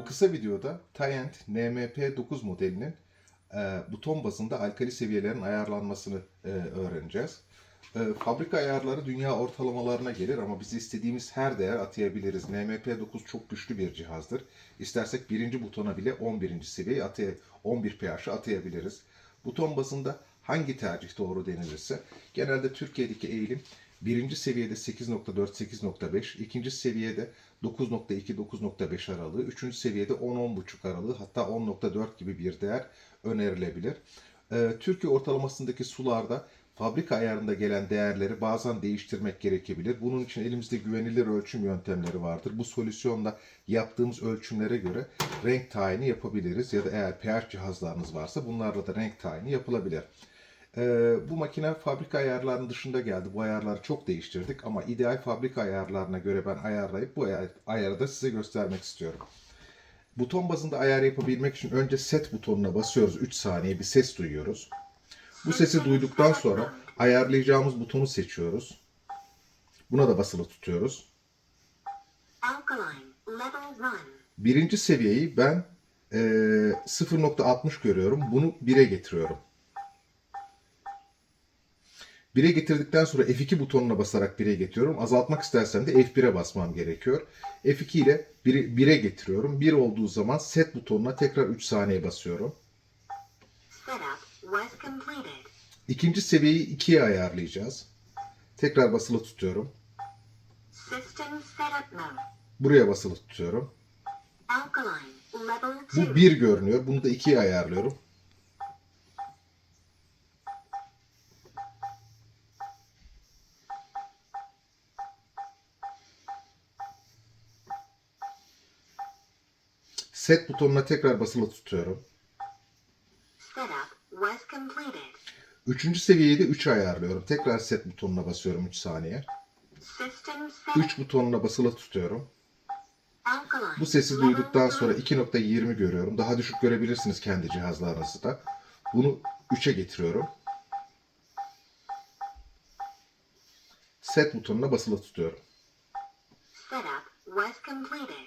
Bu kısa videoda Tyent NMP9 modelinin e, buton bazında alkali seviyelerin ayarlanmasını e, öğreneceğiz. E, fabrika ayarları dünya ortalamalarına gelir ama biz istediğimiz her değer atayabiliriz. NMP9 çok güçlü bir cihazdır. İstersek birinci butona bile 11. seviyeyi atay 11 pH'ı atayabiliriz. Buton bazında hangi tercih doğru denilirse genelde Türkiye'deki eğilim birinci seviyede 8.4-8.5, ikinci seviyede 9.2-9.5 aralığı, üçüncü seviyede 10-10.5 aralığı hatta 10.4 gibi bir değer önerilebilir. Ee, Türkiye ortalamasındaki sularda fabrika ayarında gelen değerleri bazen değiştirmek gerekebilir. Bunun için elimizde güvenilir ölçüm yöntemleri vardır. Bu solüsyonda yaptığımız ölçümlere göre renk tayini yapabiliriz ya da eğer pH cihazlarınız varsa bunlarla da renk tayini yapılabilir. Ee, bu makine fabrika ayarlarının dışında geldi. Bu ayarları çok değiştirdik ama ideal fabrika ayarlarına göre ben ayarlayıp bu ayar, ayarı da size göstermek istiyorum. Buton bazında ayar yapabilmek için önce set butonuna basıyoruz. 3 saniye bir ses duyuyoruz. Bu sesi duyduktan sonra ayarlayacağımız butonu seçiyoruz. Buna da basılı tutuyoruz. Alkaline, level 1. Birinci seviyeyi ben eee, 0.60 görüyorum. Bunu 1'e getiriyorum. 1'e getirdikten sonra F2 butonuna basarak 1'e getiriyorum. Azaltmak istersem de F1'e basmam gerekiyor. F2 ile 1'e 1'e getiriyorum. 1 olduğu zaman set butonuna tekrar 3 saniye basıyorum. İkinci seviyeyi 2'ye ayarlayacağız. Tekrar basılı tutuyorum. Buraya basılı tutuyorum. Alkaline, level 2. Bu 1 görünüyor. Bunu da 2'ye ayarlıyorum. Set butonuna tekrar basılı tutuyorum. Üçüncü seviyeyi de 3'e ayarlıyorum. Tekrar set butonuna basıyorum 3 saniye. System setup. 3 butonuna basılı tutuyorum. Bu sesi duyduktan sonra 2.20 görüyorum. Daha düşük görebilirsiniz kendi cihazlarınızda. Bunu 3'e getiriyorum. Set butonuna basılı tutuyorum. Setup was completed.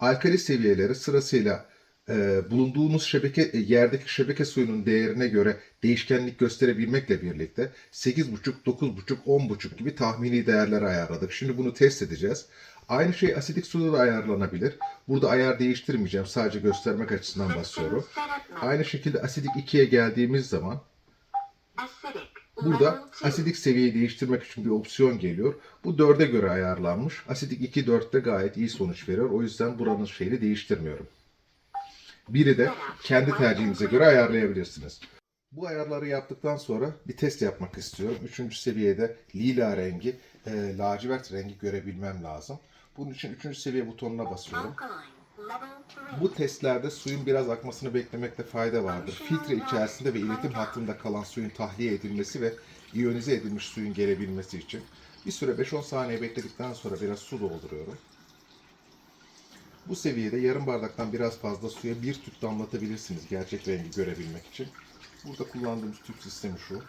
Alkali seviyeleri sırasıyla e, bulunduğunuz şebeke e, yerdeki şebeke suyunun değerine göre değişkenlik gösterebilmekle birlikte 8.5, 9.5, 10.5 gibi tahmini değerler ayarladık. Şimdi bunu test edeceğiz. Aynı şey asidik suda da ayarlanabilir. Burada ayar değiştirmeyeceğim. Sadece göstermek açısından basıyorum. Aynı şekilde asidik 2'ye geldiğimiz zaman Acidic, burada level 2. asidik seviyeyi değiştirmek için bir opsiyon geliyor. Bu 4'e göre ayarlanmış. Asidik 2 4'te gayet iyi sonuç veriyor. O yüzden buranın şeyini değiştirmiyorum. Biri de kendi tercihinize göre ayarlayabilirsiniz. Bu ayarları yaptıktan sonra bir test yapmak istiyorum. Üçüncü seviyede lila rengi, e, lacivert rengi görebilmem lazım. Bunun için üçüncü seviye butonuna basıyorum. Alkaline, level 3. Bu testlerde suyun biraz akmasını beklemekte fayda vardır. Filtre içerisinde ve iletim hattında kalan suyun tahliye edilmesi ve iyonize edilmiş suyun gelebilmesi için bir süre 5-10 saniye bekledikten sonra biraz su dolduruyorum. Bu seviyede yarım bardaktan biraz fazla suya bir tüp damlatabilirsiniz gerçek rengi görebilmek için. Burada kullandığımız tüp sistemi şu.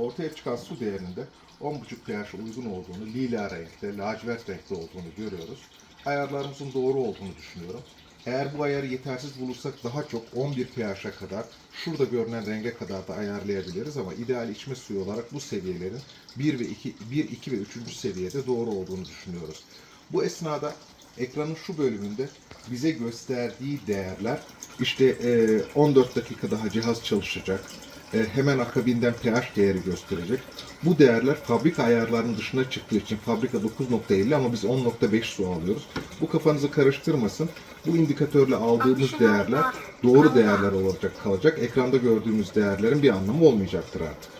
Ortaya çıkan su değerinde 10.5 pH uygun olduğunu, lila renkte, lacivert renkte olduğunu görüyoruz. Ayarlarımızın doğru olduğunu düşünüyorum. Eğer bu ayarı yetersiz bulursak daha çok 11 pH'a kadar, şurada görünen renge kadar da ayarlayabiliriz ama ideal içme suyu olarak bu seviyelerin 1 ve 2, 1, 2 ve 3. seviyede doğru olduğunu düşünüyoruz. Bu esnada ekranın şu bölümünde bize gösterdiği değerler işte e, 14 dakika daha cihaz çalışacak. E, hemen akabinden pH değeri gösterecek. Bu değerler fabrika ayarlarının dışına çıktığı için fabrika 9.50 ama biz 10.5 su alıyoruz. Bu kafanızı karıştırmasın. Bu indikatörle aldığımız değerler doğru değerler olacak kalacak. Ekranda gördüğümüz değerlerin bir anlamı olmayacaktır artık.